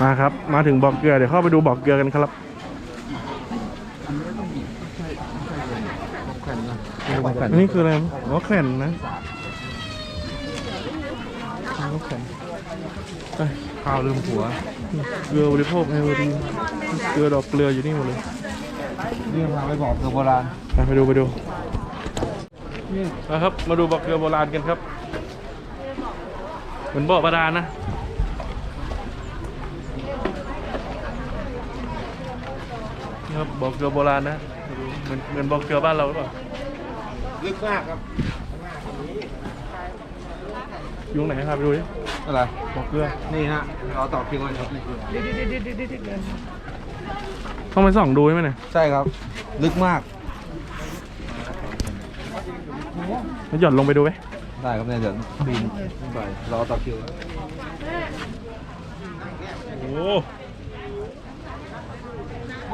มาครับ มาถึงบ่อเกลือ เดี๋ยวเข้าไปดูบ่อเกลือกันครับอันนี้คืออะไรอ๋อแข่นนะอ๋อแข่นไปข้าวลืมหัว เกลือบริโภคไงวันดีเกลือดอกเกลืออยู่นี่หมดเลยนี่พาไปบอกเกือโบราณไปไปดูไปดูนะครับ มาดูบ่อเกลือโบราณกันครับ เหมือนบ่อบาดาลนะ ครับบ่อเกลือโบราณนะเหมือนเหมือนบ่อเกลือบ้านเราหรือเปล่าลึกมากครับอยู่ตรงไหนครับไปดูดิอะไรบ่อเกลือนี่ฮะเราต่อคิวกันครับต้องไปส่องดูใช่ไหมเนี่ยใช่ครับ ลึกมากแล้วหย่อนลงไปดูไหมได้ครับเนี่ยเดี๋ยวปีนขึ้นไปรอต่อคิว โอ้ ข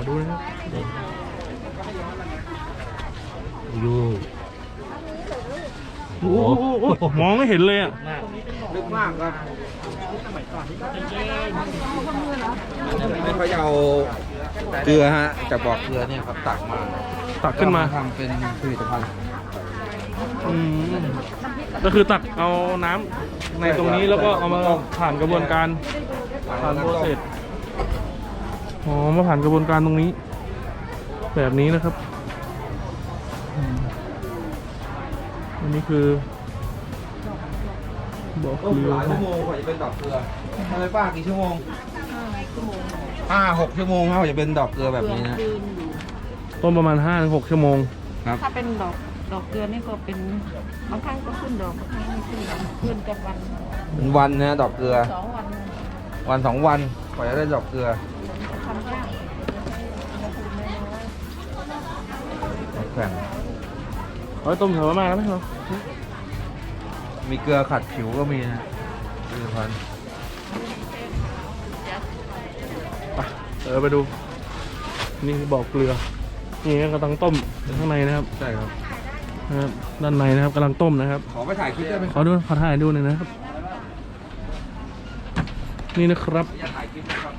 อดูนะครับยูโอ้โหโอ้โหมองไม่เห็นเลยอะลึกมากครับไม่ค่อยจะเอาเกลือฮะจากบ่อเกลือเนี่ยครับตักมาตักขึ้นมาทำเป็นผลิตภัณฑ์ อืมก็คือตักเอาน้ำในตรงนี้แล้วก็เอามาผ่านกระบวนการผ่านโปรเซสอ๋อมาผ่านกระบวนการตรงนี้ แบบนี้นะครับอืมอันนี้คือบอกต้มเกลือหลายชั่วโมงกว่าจะเป็นดอกเกลือทำไมป้ากี่ชั่วโมงห้าหกชั่วโมงครับกว่าจะเป็นดอกเกลือแบบนี้นะต้มประมาณ5-6ถึง6ชั่วโมงครับถ้าเป็นดอก ดอกเกลือนี่ก็เป็นบางครั้งก็ขึ้นดอกบางครั้งไม่ขึ้นดอกขึ้นกับวันเป็นวันนะดอกเกลือ สองวันวันสองวันกว่าจะได้ดอกเกลือทำยากแข็งเอาไปต้มเถอะมากแล้วไหมเรามีเกลือขัดผิวก็มีนะผลิตภัณฑ์ไปเออไปดู นี่คือบอกเกลือ นี่กำลังต้มอยู่ข้างในนะครับ ใช่ครับ นะครับด้านในนะครับกำลังต้มนะครับ ขอไปถ่ายคลิปได้ไหมขอดูขอถ่ายดูหน่อยนะครับ นี่นะครับ อยากถ่ายคลิปนะครับ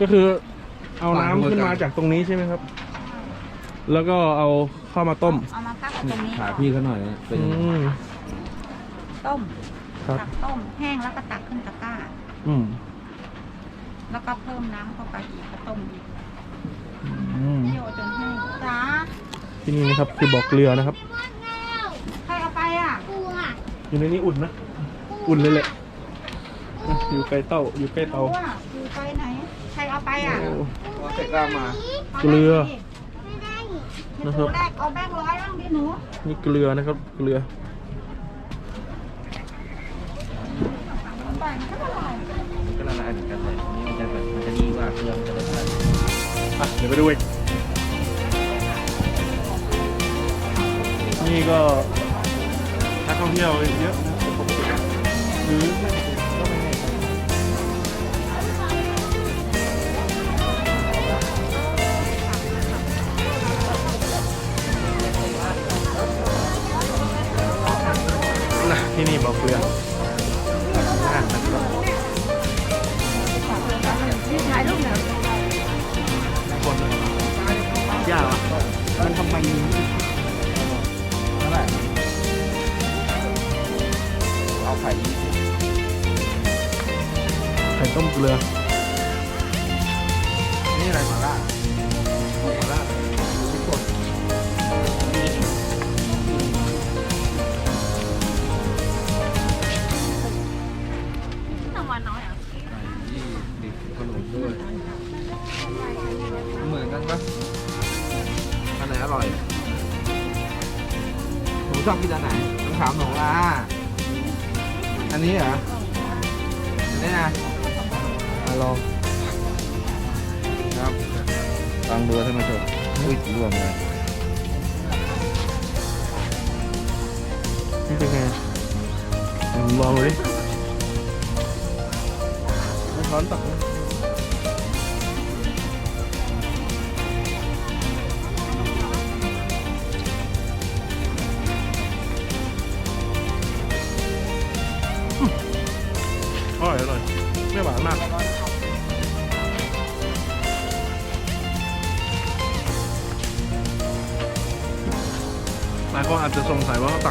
ก็คือเอาน้ำขึ้นมาจากตรงนี้ใช่ไหมครับ แล้วก็เอาเข้ามาต้ม เอามาพักตรงนี้ถ่ายพี่เขาหน่อยนะเป็นอืมต้มครับ ตักต้มแห้งแล้วก็ตักขึ้นตะกร้า อืมแล้วก็เพิ่มน้ำเข้าไปอีกก็ต้มอีกอืมเคี่ยวจนแห้งจ้า ที่นี่นะครับคือบอกเกลือนะครับใครเอาไปอะอยู่ในนี้อุ่นนะอุ่นเลยแหละนะอยู่ใกล้เต้าอยู่ใกล้เตารู้ว่าคือไปไหนใครเอาไปอะโอ้พอเสร็จก็มา เกลือนะนะคครัรับ บแรกเอาแบงค์ร้อยบ้างดิหนูนี่เกลือนะครับเกลือไปมันก็อร่อยก็ละลายเหมือนกันเลยนี่มันจะแบบมันจะดีกว่าเกลือมันจะรสชาติอะเดี๋ยวไปดูอีก นี่ก็นักท่องเที่ยวเยอะนะปกติหรือไม่ปกติก็ไม่แน่ใจนะที่นี่บอกเกลืออะนะครับถ่ายรูปหน่อยคนยากอะมันทำไม ข่ยี่สิบไข่ต้มเกลือ นี่อะไรหมาล่าหมาล่าพริกป่นรางวัลน้อยอะไข่ยี่สิบขนมด้วย เหมือนกันปะอันไหนอร่อยหนูชอบกินอันไหนต้องถามหนูอะ อันนี้เหรออันนี้นะมาลองครับลองดูท่านผู้ชมอุ้ยรวมเลยนี่เป็นไงลองดูดิร้อนตักนะ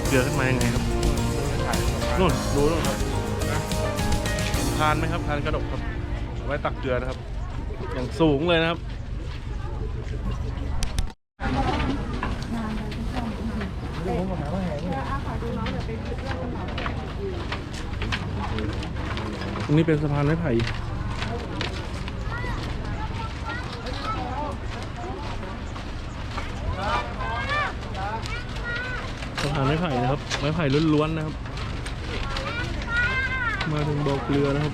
เกลือขึ้นมายังไงครับนู่นดูนู่นครับทานไหมครับทานกระดกครับ ไว้ตักเกลือนะครับ อย่างสูงเลยนะครับตรงนี้เป็นสะพานไม้ไผ่ สะพานไม้ไผ่นะครับ ไม้ไผ่ล้วนๆนะครับ มาถึงบอกเรือนะครับ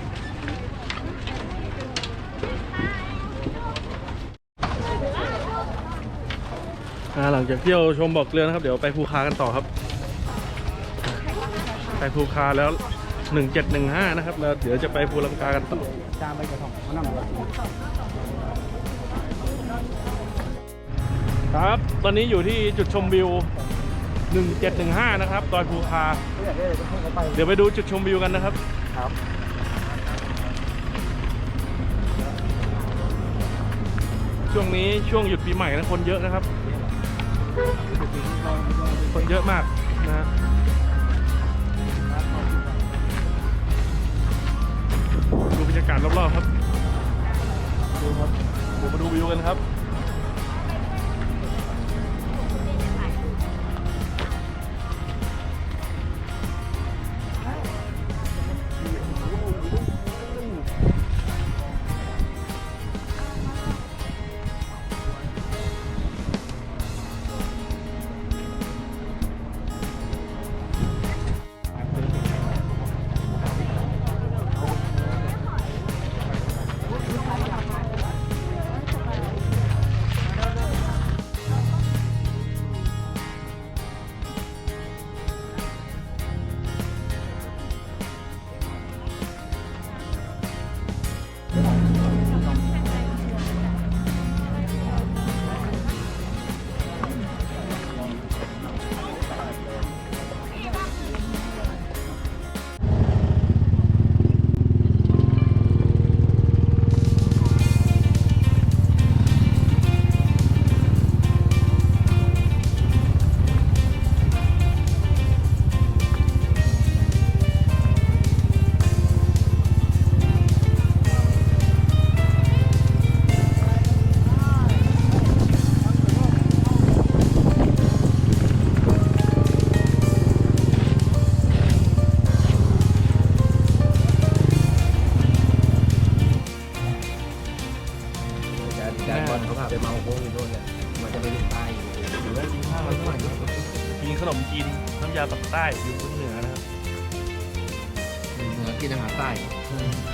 หลังจากเที่ยวชมบอกเรือนะครับ เดี๋ยวไปภูคากันต่อครับ ไปภูคาแล้ว 1715 นะครับ แล้วเดี๋ยวจะไปภูลังกากันต่อจามไปกระถองมันนั่งครับ ตอนนี้อยู่ที่จุดชมวิว 1715 นะครับ ดอยภูคา เดี๋ยวไปดูจุดชมวิวกันนะครับ ครับ ช่วงนี้ช่วงหยุดปีใหม่นะคนเยอะนะครับ คนเยอะมากนะฮะดูบรรยากาศรอบๆครับ ดูครับ เดี๋ยวมาดูวิวกันครับ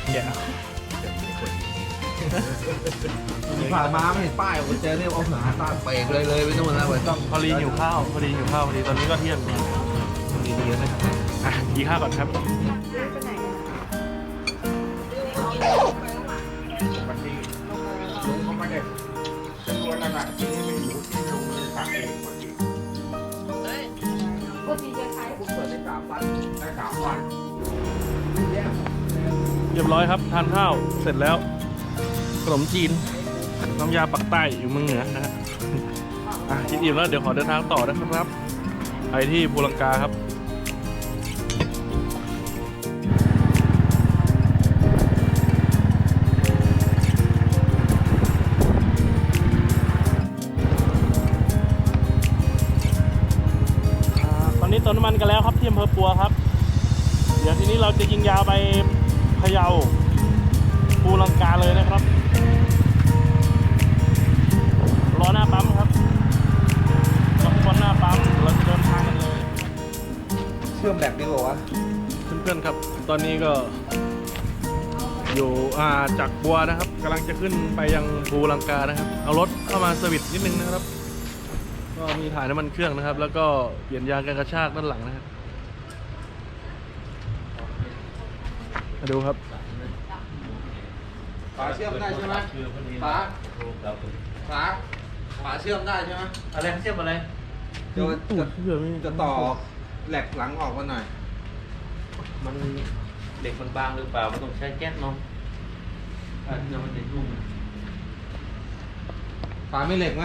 กินอาหารใต้แกะผ่านมาไม่เห็นป้ายผมเจอเนี่ยเอาอาหารใต้เปรกเลยเลยไปนู่นแล้วไปต้องพอดีหิวข้าวพอดีหิวข้าวพอดีตอนนี้ก็เที่ยงดีดีๆนะครับอะกินข้าวก่อนครับเปิดได้สามวันได้สามวัน เรียบร้อยครับทานข้าวเสร็จแล้ว ขนมจีน น้ำยาปักใต้อยู่เมืองเหนือนะฮะอะกินอิ่มแล้วเดี๋ยวขอเดินทางต่อนะครับ ไปที่ภูลังกาครับตอนนี้เติมน้ำมันกันแล้วครับที่อำเภอปัวครับ เดี๋ยวทีนี้เราจะยิงยาวไป พะเยาภูลังกาเลยนะครับรอหน้าปั๊มครับรอคนหน้าปั๊มเราจะเดินทางกันเลย เชื่อมแหลกดีกว่าวะเพื่อนๆครับ ตอนนี้ก็อยู่อ่าจากบัวนะครับกำลังจะขึ้นไปยังภูลังกานะครับ เอารถเข้ามาสวิตช์นิดนึงนะครับ ก็มีถ่ายน้ำมันเครื่องนะครับ แล้วก็เปลี่ยนยางกันกระชากด้านหลังนะครับ มาดูครับฝาเชื่อมได้ใช่ไหมฝาฝาฝาเชื่อมได้ใช่ไหมอะไรเชื่อมอะไรจะตูจะดเชื่อไม่จะต่อแหลกหลังออกมาหน่อย มันเหล็กมันบางหรือเปล่า มันต้องใช้แก๊สเนาะอะเดี๋ยวมันจะยุ่งฝาไม่เหล็กไหม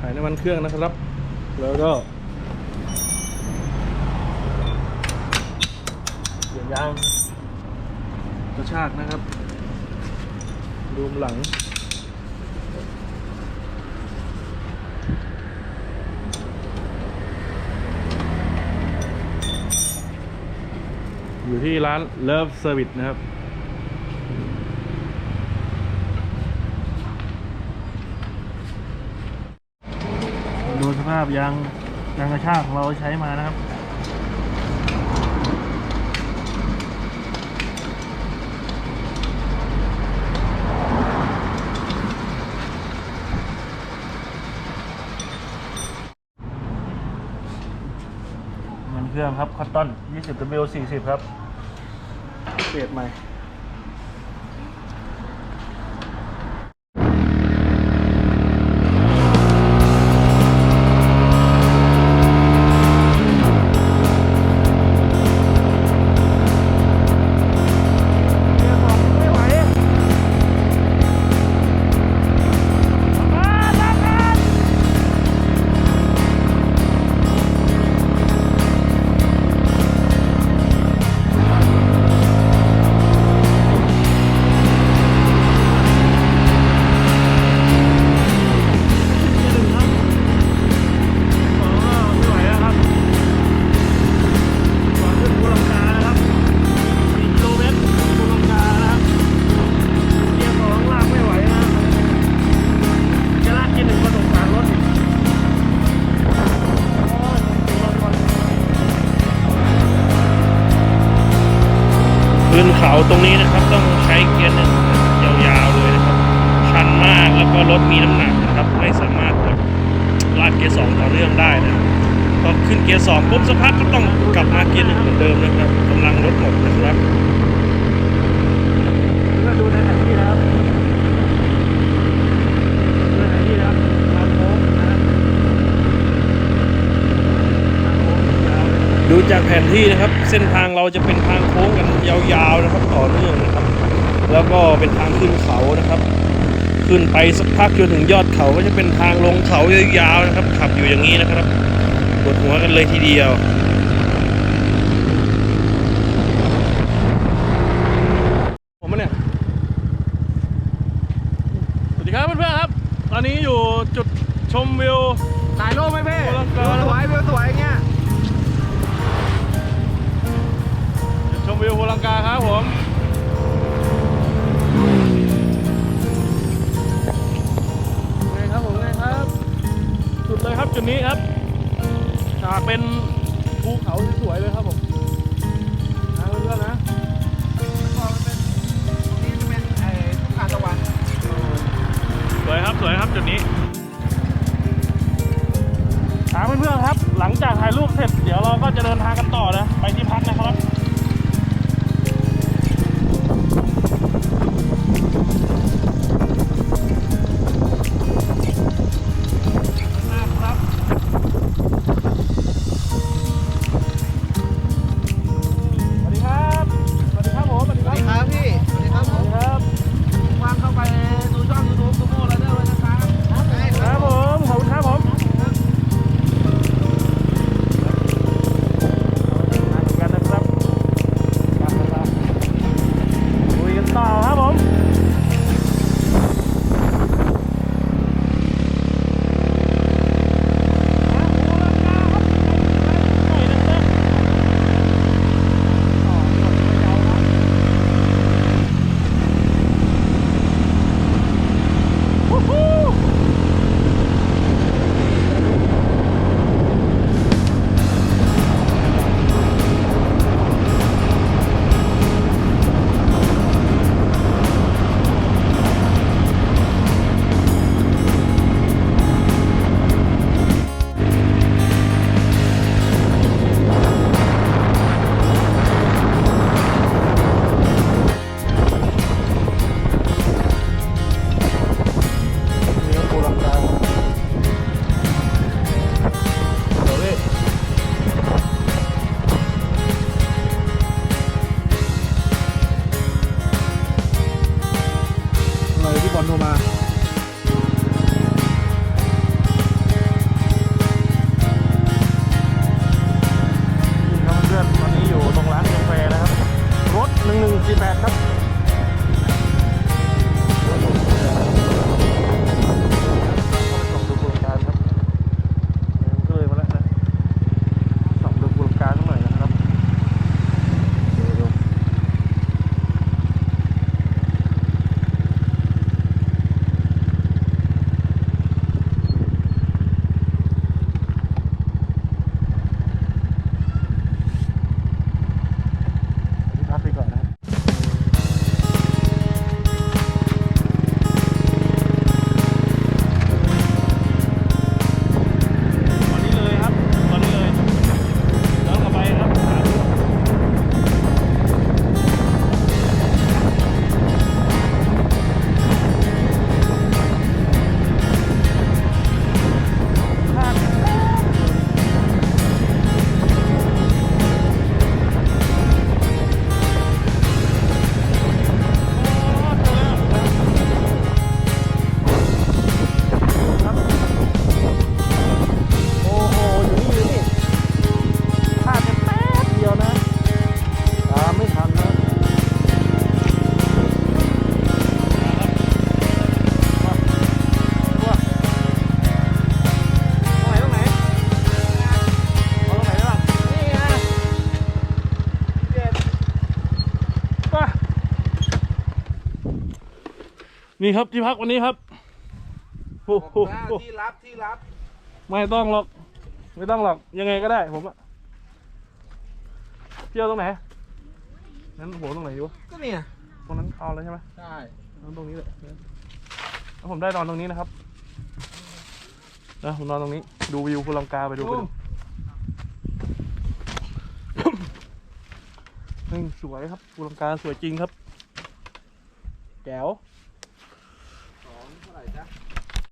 ถ่ายน้ำมันเครื่องนะครับ แล้วก็เปลี่ ยางกระชากนะครับรวมหลัง อยู่ที่ร้าน Love Service นะครับดูสภาพยางยางกระชากของเราใช้มานะครับ เครื่องครับคอตตอน 20W 40 ครับ เปลี่ยนใหม่ไม่ เกียร์หนึ่งเหมือนเดิมนะครับกำลังรถหมดนะครับก็ดูในแผนที่นะครับดูในแผนที่นะครับทางโค้งนะครับดูจากแผนที่นะครับ เส้นทางเราจะเป็นทางโค้งกันยาวๆนะครับต่อเนื่องนะครับ แล้วก็เป็นทางขึ้นเขานะครับ ขึ้นไปสักพักจนถึงยอดเขาก็จะเป็นทางลงเขายาวๆนะครับ ขับอยู่อย่างนี้นะครับปวดหัวกันเลยทีเดียว ผมเนี่ย สวัสดี ครับเพื่อนๆครับ ตอนนี้อยู่จุดชมวิว ถ่ายรูปไหมพี่ภูลังกาวิวสวยวิวสวยอย่างเงี้ยจุดชมวิวภูลังกาครับผมไงครับผมไงครับจุดเลยครับจุดนี้ครับจากเป็นภูเขาที่สวยเลยครับผม สวยครับสวยครับจุดนี้ถามเพื่อนๆครับ หลังจากถ่ายรูปเสร็จเดี๋ยวเราก็จะเดินทางกันต่อนะ ไปที่พักนะครับ อะไนี่ครับที่พักวันนี้ครับโอ้โหอ่าที่รับที่รับไม่ต้องหรอก ไม่ต้องหรอก ยังไงก็ได้ผมอะเที่ยวตรงไหน นั้นหัวตรงไหนอยู่วะก็เนี่ยตรงนั้นเอาเลยใช่ไหมใช่นอนตรงนี้เลยแล้วผมได้นอนตรงนี้นะครับนะผมนอนตรงนี้ ดูวิวภูลังกาไปดูไปดูนี่สวยครับภูลังกาสวยจริงครับแก้ว